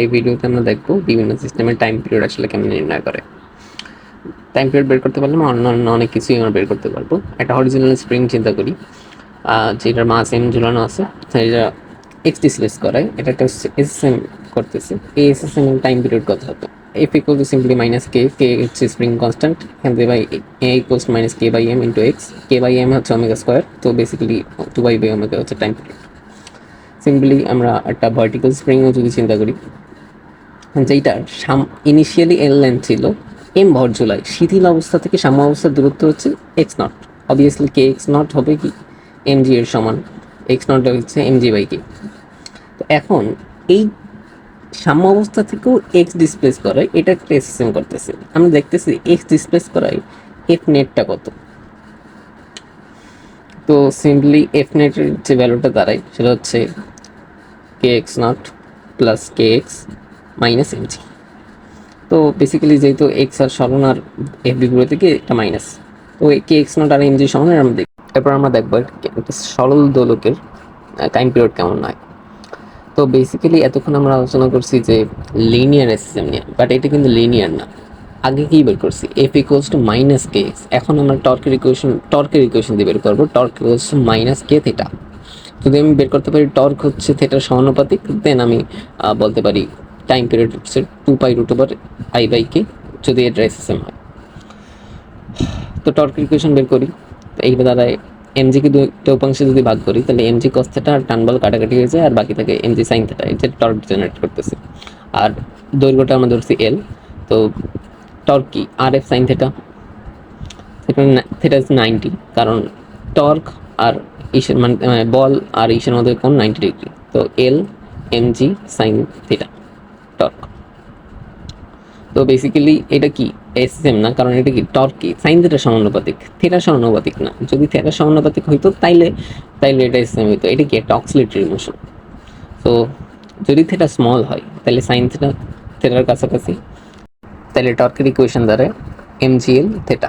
এই ভিডিওতে আমরা দেখব বিভিন্ন সিস্টেমের টাইম পিরিয়ড আসলে কেমন নির্ণয় করে। টাইম পিরিয়ড বের করতে পারলে অন্যান্য অনেক কিছুই আমরা বের করতে পারব। একটা অরিজিনাল স্প্রিং চিন্তা করি যেটার মাস এম ঝুলানো আছে, সেটা এক্স ডিসপ্লেস করায় এটা একটা এসএসএম করতেছে। এই এসএসএম টাইম পিরিয়ড কত হবে? F equal to simply minus K K হচ্ছে স্প্রিং কনস্ট্যান্ট থেকে by A equals minus K by M into X K by M হচ্ছে ওমেগা স্কোয়ার তো basically two by by omega হচ্ছে time period simply আমরা একটা vertical স্প্রিংও যদি চিন্তা করি যেইটার সাম ইনিশিয়ালি এল লেন্থ ছিল এম ভর জুলাই। শিথিল অবস্থা থেকে সাম্য অবস্থার দূরত্ব হচ্ছে X nought obviously K X nought হবে কি? এম জি এর সমান। এক্স নট হচ্ছে এম জি বাই কে তো এখন এই সাম্য অবস্থা থেকেও এক্স ডিসপ্লেস করায়, এটা এসএসএম করতেছে। আমরা দেখতেছি এক্স ডিসপ্লেস করায় এফ নেটটা কত? তো সিম্পলি এফ নেটের যে ভ্যালুটা দাঁড়ায়, সেটা হচ্ছে K X nought plus K X minus M G তো বেসিক্যালি যেহেতু এক্স আর সরণ আর এফ বিগুলো থেকে এটা মাইনাস? তো কে এক্স নট আর এম জি সমান আমরা দেখি এরপর আমরা দেখব একটা সরল দোলকের টাইম পিরিয়ড কেমন হয়। তো বেসিক্যালি এতক্ষণ আমরা আলোচনা করছি যে লিনিয়ার এসএসএম নিয়ে বাট এটা কিন্তু লিনিয়ার না। আগে কি বের করছি? F equals to minus K X এখন আমরা টর্কের ইকুয়েশন টর্কের ইকুয়েশন দিয়ে বের করব। Torque equals to minus K theta যদি আমি বের করতে পারি টর্ক হচ্ছে থেটার সমানুপাতিক দেন আমি বলতে পারি টাইম পিরিয়ড হচ্ছে two pi root over I by K যদি এটা এসএসএম হয় তো টর্কের ইকুয়েশন বের করি, তো এই দ্বারায় এমজিকে দুইটা উপাংশে যদি ভাগ করি, তাহলে এমজি কস থেটা আর টানবল কাটাকাটি হয়ে যায় আর বাকি থাকে এমজি সাইন থেটা এই যে টর্ক জেনারেট করতেছে। আর দৈর্ঘ্যটা আমরা ধরছি এল তো টর্ক কি? আর এফ সাইন থেটা সেখানে থেটা ইজ নাইনটি কারণ টর্ক আর ইসের মানে বল আর ইসের মধ্যে কোন নাইনটি ডিগ্রি তো L M G sine theta torque তো বেসিক্যালি এটা কি? এসএম না? কারণ এটা কি? টর্কি সাইন থেটার সমানুপাতিক। থেটার সমানুপাতিক না। যদি থেটার সমানুপাতিক হইতো, তাইলে তাইলে এটা এসএম হইতো। এটা কি? একটা অক্সিলেটরি মোশন তো যদি থেটা স্মল হয় তাহলে সাইন থেটা থেটার কাছাকাছি। তাহলে টর্কের ইকুয়েশন দ্বারা এমজিএল থেটা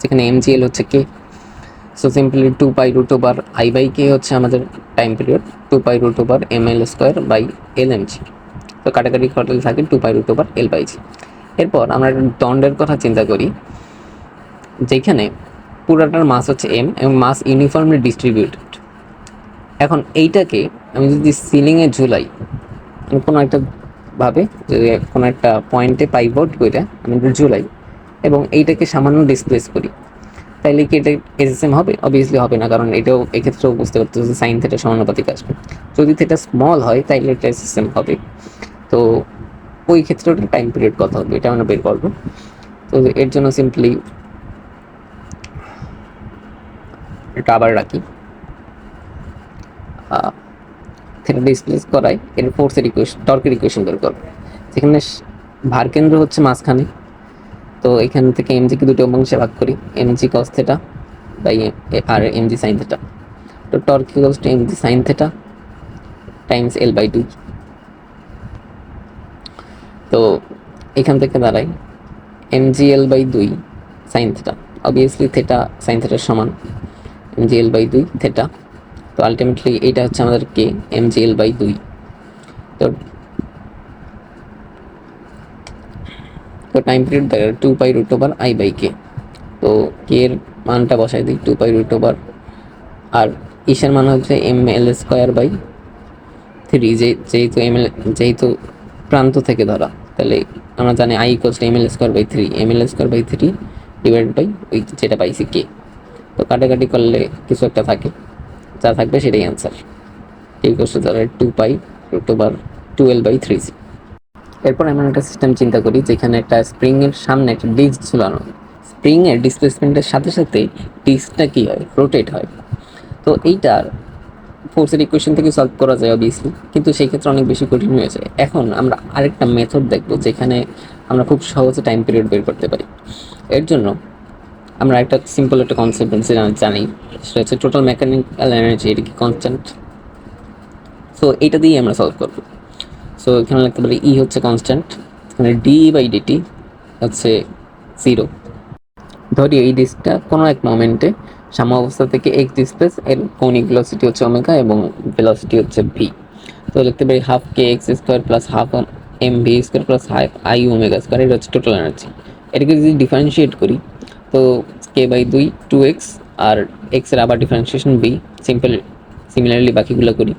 যেখানে এমজিএল হচ্ছে K so simply two pi root over I by K হচ্ছে আমাদের time period two pi root over M L square by L M G তো কাটাকাটি করলে থাকে two pi root over L by G এরপর আমরা দণ্ডের কথা চিন্তা করি, যেখানে পুরাটার মাস হচ্ছে এম এবং মাস ইউনিফর্মলি ডিস্ট্রিবিউটেড এখন এইটাকে আমি যদি সিলিংয়ে ঝুলাই, আমি কোনো একটা ভাবে যদি কোনো একটা পয়েন্টে পাইভট করে আমি ঝুলাই এবং এইটাকে সামান্য ডিসপ্লেস করি, তাইলে কি এটা এসএসএম হবে? অবভিয়াসলি হবে না, কারণ এটাও এক্ষেত্রেও বুঝতে পারতেছে সাইন থেটা সমানুপাতিক আসবে। যদি থেটা স্মল হয়, তাইলে এটা এসএসএম হবে। তো ওই ক্ষেত্রে ওটা টাইম পিরিয়ড কত হবে, এটা আমরা বের করব। তো এর জন্য সিম্পলি এটা আবার রাখি। থেটা ডিসপ্লেস করাই, এর ফোর্সের ইকুয়েশন টর্কের ইকুয়েশন বের করব। যেখানে স- ভার কেন্দ্র হচ্ছে মাঝখানে, তো এখান থেকে এমজিকে দুটো অংশে ভাগ করি এমজি কস থেটা বাই আর এমজি সাইন থেটা তো torque equals to MG sine theta times L by two তো এখান থেকে দাঁড়ায় এমজিএল বাই দুই sine theta obviously theta sine থেটার সমান। এমজিএল বাই দুই থেটা তো আলটিমেটলি এইটা হচ্ছে আমাদের কে এমজিএল বাই দুই। তো তো টাইম পিরিয়ড দেখা two pi root over I by K তো কে এর মানটা বসাই দিই টু পাই রুট ওভার আর ইসের মান হচ্ছে M L square by three যে যেহেতু এম এল যেহেতু প্রান্ত থেকে ধরা। তাহলে আমরা জানি I equals to M L square by three M L square by three divide by ওই যেটা পাইছি কে তো কাটাকাটি করলে কিছু একটা থাকে। যা থাকবে সেটাই অ্যান্সার এই কোর্সে ধরে two pi root over twelve by three G এরপর এমন একটা সিস্টেম চিন্তা করি, যেখানে একটা স্প্রিং এর সামনে একটা ডিস্ক ঝুলানো স্প্রিং এর ডিসপ্লেসমেন্টের সাথে সাথে ডিস্কটা কী হয়? রোটেট হয়। তো এইটার ফোর্সের ইকুয়েশন থেকে সলভ করা যায় অবভিয়াসলি কিন্তু সেই ক্ষেত্রে অনেক বেশি কঠিন হয়ে যায়। এখন আমরা আরেকটা মেথড দেখব, যেখানে আমরা খুব সহজে টাইম পিরিয়ড বের করতে পারি। এর জন্য আমরা একটা সিম্পল একটা কনসেপ্ট জানি সেটা হচ্ছে টোটাল মেকানিক্যাল এনার্জি এটা কি কনস্ট্যান্ট সো এটা দিয়েই আমরা সলভ করব। সো এখানে লিখতে পারি ই হচ্ছে কনস্ট্যান্ট এখানে ডি বাই ডিটি হচ্ছে জিরো ধরি এই ডিস্কটা কোনো এক মোমেন্টে সাম্য অবস্থা থেকে এক্স ডিসপ্লেস এর কৌণিক ভেলোসিটি হচ্ছে ওমেগা এবং ভেলোসিটি হচ্ছে ভি তো লিখতে পারি half K X square plus half M V square plus half I omega square এটা হচ্ছে টোটাল এনার্জি এটাকে যদি ডিফারেন্সিয়েট করি, তো কে বাই দুই টু এক্স আর এক্সের আবার ডিফারেন্সিয়েশন বি সিম্পল সিমিলারলি বাকিগুলো করি।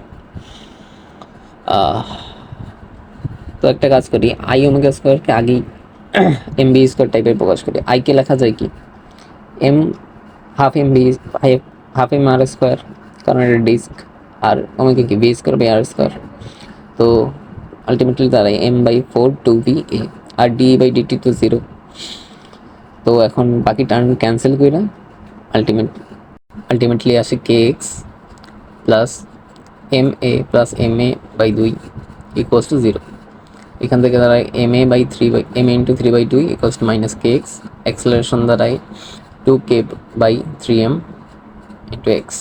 তো একটা কাজ করি আই ওমেগা স্কোয়ারকে আগেই এম বি স্কোয়ার টাইপের প্রকাশ করি। আইকে লেখা যায় কি? M half M B half M R square কারণ এটা ডিস্ক আর ওমেগা কি B square by R square তো আলটিমেটলি দাঁড়ায় M by four two B A R D by DT তো জিরো তো এখন বাকি টার্ম ক্যান্সেল করে আলটিমেট আলটিমেটলি আসে K X plus M A plus M A by দুই ইকুয়ালস টু জিরো এখান থেকে দাঁড়ায় M A by three by M A into three by two equals to minus K X acceleration দাঁড়ায় two K by three M into X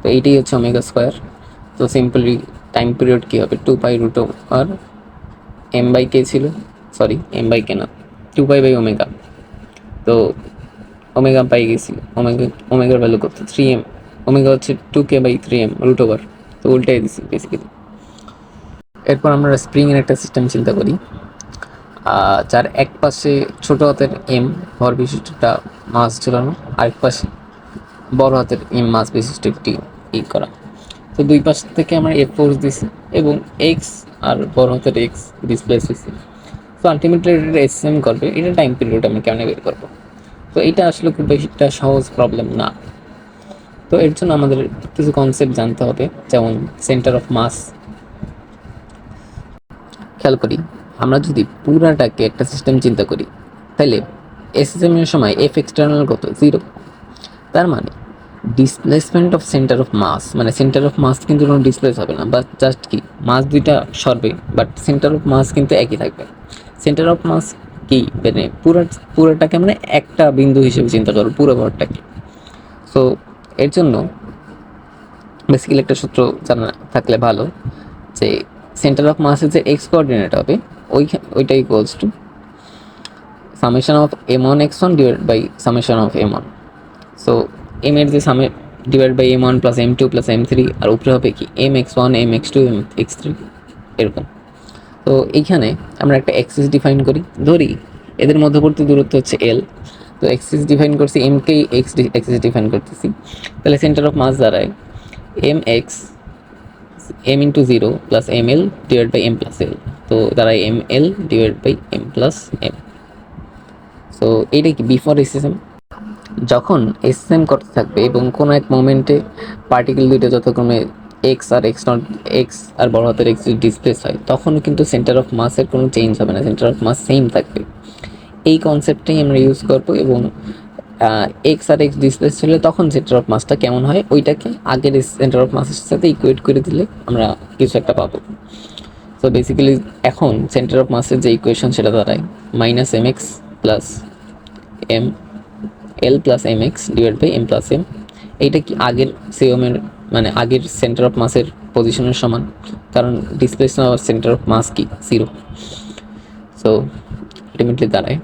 তো এইটাই হচ্ছে omega square তো simply time period কী হবে টু পাই রুট আর M by K ছিল sorry M by K না টু পাই বাই ওমেগা তো ওমেগা পাই গেছি ওমেগা ওমেগার ভ্যালু কত থ্রি এম ওমেগা হচ্ছে two K by three M root over তো উল্টাই দিছি বেসিক্যালি এরপর আমরা স্প্রিংয়ের একটা সিস্টেম চিন্তা করি। যার এক পাশে ছোট হাতের এম ভর বিশিষ্টটা মাছ ঝুলানো, আরেক পাশে বড় হাতের এম মাছ বিশিষ্ট একটি ই করা। তো দুই পাশ থেকে আমরা এফ ফোর্স দিছি এবং এক্স আর বড় হাতের এক্স ডিসপ্লেস হয়েছে তো আলটিমেটলি এটা এস এম করবে, এটা টাইম পিরিয়ড আমি কেমন বের করব? তো এটা আসলে খুব বেশি একটা সহজ প্রবলেম না। তো এর জন্য আমাদের কিছু কনসেপ্ট জানতে হবে, যেমন সেন্টার অফ মাস খেয়াল করি। আমরা যদি পুরাটাকে একটা সিস্টেম চিন্তা করি তাহলে এসএসএম এর সময় এফ এক্সটার্নাল কত? জিরো তার মানে displacement of centre of mass মানে সেন্টার অফ মাস কিন্তু কোনো ডিসপ্লেস হবে না বাট জাস্ট কি? মাস দুইটা সরবে বাট সেন্টার অফ মাস কিন্তু একই থাকবে। সেন্টার অফ মাস কি? মানে পুরা, পুরোটাকে মানে একটা বিন্দু হিসেবে চিন্তা করো পুরো ভরটাকে সো এর জন্য বেসিক্যালি একটা সূত্র জানা থাকলে ভালো যে সেন্টার অফ মাসের যে এক্স কোঅর্ডিনেট হবে ওই ওইটা equals to summation of M one X one divide by summation of M one so M এর যে সামে divide by M one plus M two plus M three আর উপরে হবে কি? M X one M X two M X three এরকম। তো এইখানে আমরা একটা এক্সিস ডিফাইন করি। ধরি, এদের মধ্যবর্তী দূরত্ব হচ্ছে এল তো এক্সিস ডিফাইন করছি এম কে এক্স এক্সিস ডিফাইন করতেছি। তাহলে সেন্টার অফ মাস দাঁড়ায়। M X M into zero plus M L divide by M plus L তো দাঁড়ায় M L divide by M plus M so এইটা কি বিফোর এসএসএম যখন এসএসএম করতে থাকবে এবং কোনো এক মোমেন্টে পার্টিকেল দুইটা যতক্রমে এক্স আর এক্স নট এক্স আর বড় হাতের এক্স ডিসপ্লেস হয় তখন কিন্তু সেন্টার অফ মাসের কোনো চেঞ্জ হবে না সেন্টার অফ মাস সেম থাকবে। এই কনসেপ্টটাই আমরা ইউজ করব এবং এক্স আর এক্স ডিসপ্লেস হলে তখন সেন্টার অফ মাসটা কেমন হয়? ওইটাকে আগের সেন্টার অফ মাসের সাথে ইকুয়েট করে দিলে আমরা কিছু একটা পাবো। সো বেসিক্যালি এখন সেন্টার অফ মাসের যে ইকুয়েশন সেটা দাঁড়ায় minus M X plus M L plus M X divide by M plus M এইটা কি আগের সিওমের মানে আগের সেন্টার অফ মাসের পজিশনের সমান? কারণ displacement of centre of mass কি? জিরো সো আলটিমেটলি দাঁড়ায়।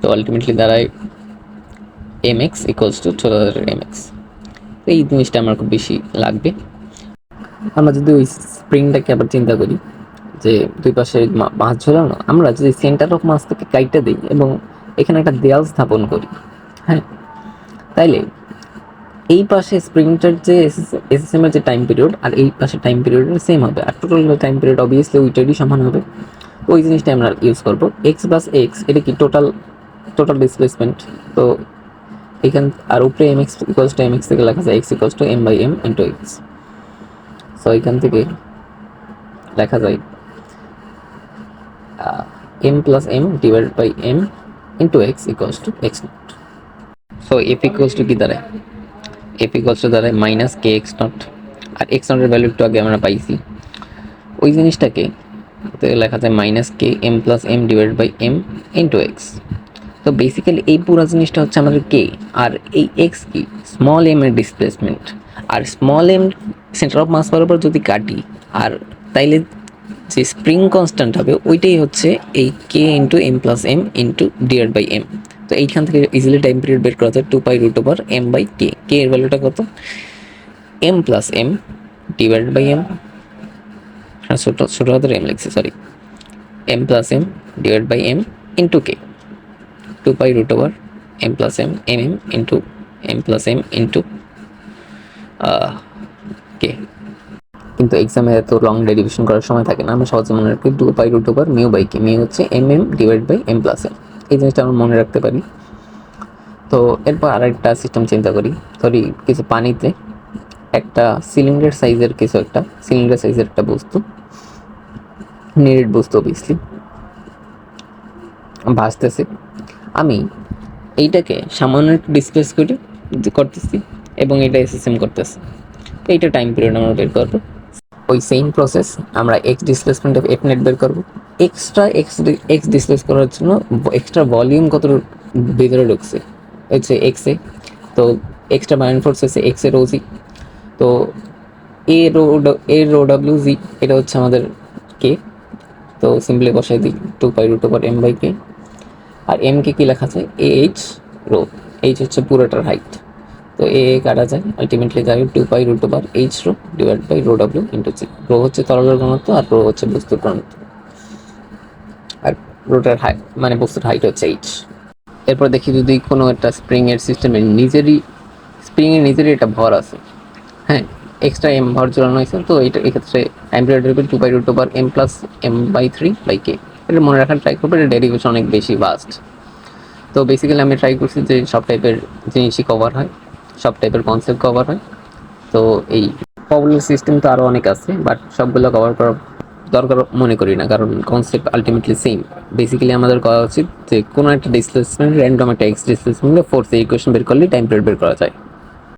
তো আলটিমেটলি দাঁড়ায় এম এক্স ইকুয়ালস টু ছোটো এম এক্স এই জিনিসটা আমার খুব বেশি লাগবে। আমরা যদি ওই স্প্রিংটাকে আবার চিন্তা করি, যে দুই পাশে মাছ ঝোলানো, আমরা যদি সেন্টার অফ মাছ থেকে কাইটটা দিই এবং এখানে একটা দেয়াল স্থাপন করি হ্যাঁ? তাইলে এই পাশে স্প্রিংটার যে এসএসএম এর যে টাইম পিরিয়ড আর এই পাশে টাইম পিরিয়ডের সেম হবে। আর টোটাল টাইম পিরিয়ড অবভিয়াসলি ওইটারই সমান হবে। ওই জিনিসটা আমরা ইউজ করব। এক্স প্লাস এক্স এটা কি টোটাল টোটাল ডিসপ্লেসমেন্ট তো এখান আর উপরে M X equals to M X থেকে লেখা যায় X equals to M by M into X so এখান থেকে লেখা যায় M plus M divide by M into X equals to X nought so F equals to কি দাঁড়ায়? F equals to দাঁড়ায় মাইনাস কে এক্স নট আর x নটের value একটু আগে আমরা পাইছি। ওই জিনিসটাকে লেখা যায় minus K M plus M divide by M into X তো বেসিক্যালি এই পুরো জিনিসটা হচ্ছে আমাদের কে আর এই এক্স কি? স্মল এম এর displacement R small M centre of mass বরাবর যদি কাটি, আর তাইলে যে স্প্রিং কনস্ট্যান্ট হবে, ওইটাই হচ্ছে এই K into M plus M into divide by M তো এইখান থেকে ইজিলি টাইম পিরিয়ড বের করা যায় two pi root over M by K K এর ভ্যালুটা কত? M plus M divided by M ছোটো ছোটো হাতের এম লিখছি sorry M plus M divide by M into K two pi root over M plus M M M into M plus M into K কিন্তু এক্সামে এত long derivation করার সময় থাকে না, আমরা সহজে মনে রাখি two pi root over mu by K mu হচ্ছে M M divide by M plus M এই জিনিসটা আমরা মনে রাখতে পারি। তো এরপর আরেকটা সিস্টেম চিন্তা করি। সরি কিছু পানিতে একটা সিলিন্ডার সাইজের কিছু একটা সিলিন্ডার সাইজের একটা বস্তু, নিরেট বস্তু অবভিয়াসলি ভাসতেছে। আমি এইটাকে সামান্য একটু ডিসপ্লেস করে করতেছি এবং এটা এসএসএম করতেছি। এইটা টাইম পিরিয়ড আমরা বের করব। ওই সেম প্রসেস আমরা X displacement of F net বের করব। এক্সট্রা এক্স এক্স ডিসপ্লেস করার জন্য এক্সট্রা ভলিউম কত ভিতরে ঢুকছে? হচ্ছে এক্সে তো এক্সট্রা বায়ন ফোর্স হচ্ছে এক্সের ওজি তো A rho A rho W G এটা হচ্ছে আমাদের কে তো সিম্পলি বসাই দিই। Two pi root over M by K R M K কী লেখা আছে? এ এইচ রো এইচ হচ্ছে পুরোটার হাইট তো এ এ কাটা যায় আলটিমেটলি যাবে two pi root over H rho divide by rho W into C rho হচ্ছে তরলের ঘনত্ব আর রো হচ্ছে বস্তুর ঘনত্ব। আর রোটার হাইট মানে বস্তুর হাইট হচ্ছে এইচ এরপর দেখি যদি কোনো একটা স্প্রিং এর সিস্টেমের নিজেরই স্প্রিং এর নিজেরই একটা ভর আছে। হ্যাঁ এক্সট্রা এম ভর জোড়ানো হয়েছে, তো এটা এক্ষেত্রে ampere two by root over M plus M by three by K এটা মনে রাখার ট্রাই করব, এটা ডেরিভেশন অনেক বেশি ভাস্ট তো বেসিক্যালি আমি ট্রাই করছি যে সব টাইপের জিনিসই কভার হয়, সব টাইপের কনসেপ্ট কভার হয়। তো এই পপুলার সিস্টেম তো আরও অনেক আছে বাট সবগুলো কভার করা দরকার মনে করি না, কারণ কনসেপ্ট আলটিমেটলি সেম বেসিক্যালি আমাদের করা উচিত যে কোনো একটা ডিসপ্লেসমেন্ট র্যান্ডম একটা এক্স ডিসপ্লেসমেন্টে ফোর্স ইকুয়েশন বের করলে টাইম পিরিয়ড বের করা যায়।